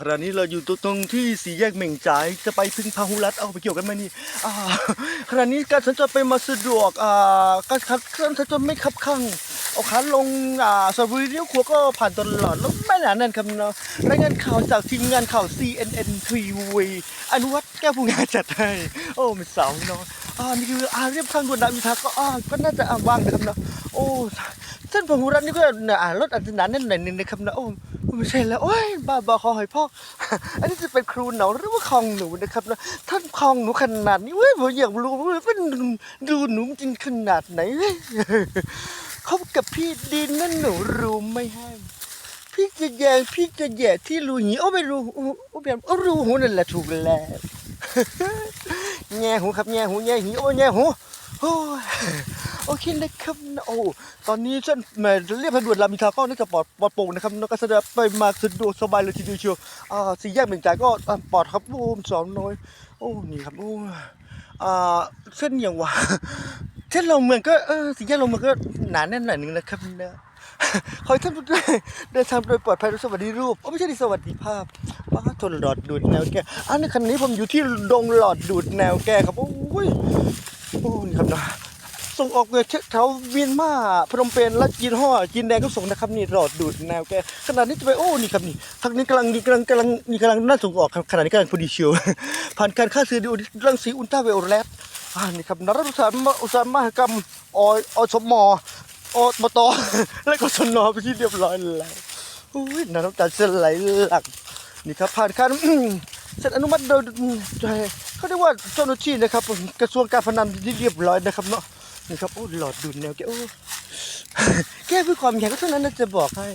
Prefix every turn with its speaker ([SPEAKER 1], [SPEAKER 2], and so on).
[SPEAKER 1] ขณะนี้เราอยู่ตรงที่สี่แยกเหม่งจ่ายจะไปพึ่งพาหุรัตเอาไปเกี่ยวกันไหมนี่อ่าขณะนี้การสัญจรไปมาสะดวกอ่าการขับเคลื่อนสัญจรไม่ขับข้างเอาขาลงอ่าสระบุรีเลี้ยวขวาก็ผ่านตลอดแล้วไม่หนาแน่นครับเนาะรายงานข่าวจากทีมงานข่าว CNN TV อนุวัฒน์แก้วผู้งานจัดให้โอ้ไม่สาวเนาะอ่านี่คืออาเรียบข้างด่วนรามิทาก็อ่าก็น่าจะอ่าว่างนะครับเนาะโอ้ เส้นพหุรัตนี่ก็อ่ารถอาจจะหนาแน่นหน่อยนึงนะครับนะโอ้ไม่ใช่แล้วโอ้ยบ้าบอคอหอยพอกอันนี้จะเป็นครูหนาหรือว่าคลองหนูนะครับนะท่านคลองหนูขนาดนี้เว้ยผมอยากรู้ว่าเป็นดูหนูจริงขนาดไหนเว้ยคบกับพี่ดินนั่นหนูรู้ไหม่ให้พี่จะแยงพี่จะแย่ที่รูหีโอ้ไม่รู้โอ้โอ้แบบโอ้รูหูนั่นแหละถูกแล้วแง่หูครับแง่หูแง่หีโอ้แง่หู โอเคนะครับโอ้ตอนนี้เส้นแม่เรียบทางด่วนรามอินทราก็น่าจะปลอดปลอดโปร่งนะครับแล้วก็แสดงไปมาสะดวกสบายเลยทีเดียวเชียวอ่าสี่แยกเหม่งจ่ายก็ปลอดครับโอ้สองน้อย โอ้นี่ครับโอ้อ่าเส้นอย่างว่าเส้นเราเมืองก็เออสี่แยกเราเมืองก็หนาแน่นหน่อยหนึงนะครับนะขอให้ท่านผู้ได้เดินทางโดยปลอดภัยและสวัสดีรูปโอ้ไม่ใช่ดิสวัสดีภาพว่าทนหลอดดูดแนวแก้อันนี้คันนี้ผมอยู่ที่ดงหลอดดูดแนวแก้ครับโอ้ย โอ้นี่ครับนะส่งออกเงินแถวเมียนมาพนมเปญและจีนห่อจีนแดงก็ส่งนะครับนี่หลอดดูดแนวแกขนาดนี้จะไปโอ้นี่ครับนี่ทางนี้กำลังนี่กำลังกำลังนี่กำลังน่าส่งออกครับขนาดนี้กำลังพอดีเชียวผ่านการฆ่าเชื้อดูรังสีอุลตราไวโอเลตอ่านี่ครับนรัฐอุตสาหอุตสาหกรรมออสมอบตและก็ชนอไปที่เรียบร้อยแล้วอุ้ยน้ำตาจะไหลหลังนี่ครับผ่านการเสร็จอนุมัติโดยโดย เขาเรียกว่าเจ้าหน้าที่นะครับกระทรวงการพนันเรียบร้อยนะครับเนาะนี่ครับโอ้หลอดดุลแนวแกโอ้แก้เพื่อความแข็งก็เท่านั้นนะจะบอกให้